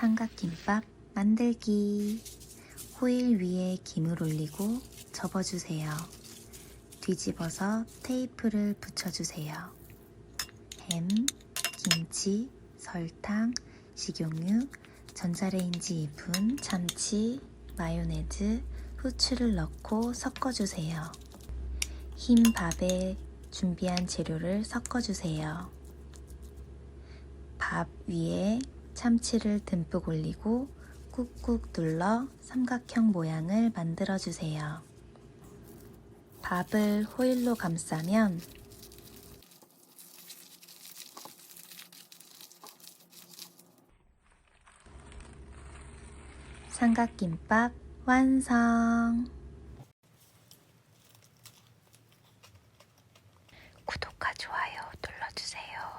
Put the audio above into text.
삼각김밥 만들기. 호일 위에 김을 올리고 접어주세요. 뒤집어서 테이프를 붙여주세요. 햄, 김치, 설탕, 식용유, 전자레인지 2분, 참치, 마요네즈, 후추를 넣고 섞어주세요. 흰 밥에 준비한 재료를 섞어주세요. 밥 위에 참치를 듬뿍 올리고 꾹꾹 눌러 삼각형 모양을 만들어 주세요. 밥을 호일로 감싸면 삼각김밥 완성! 구독과 좋아요 눌러주세요.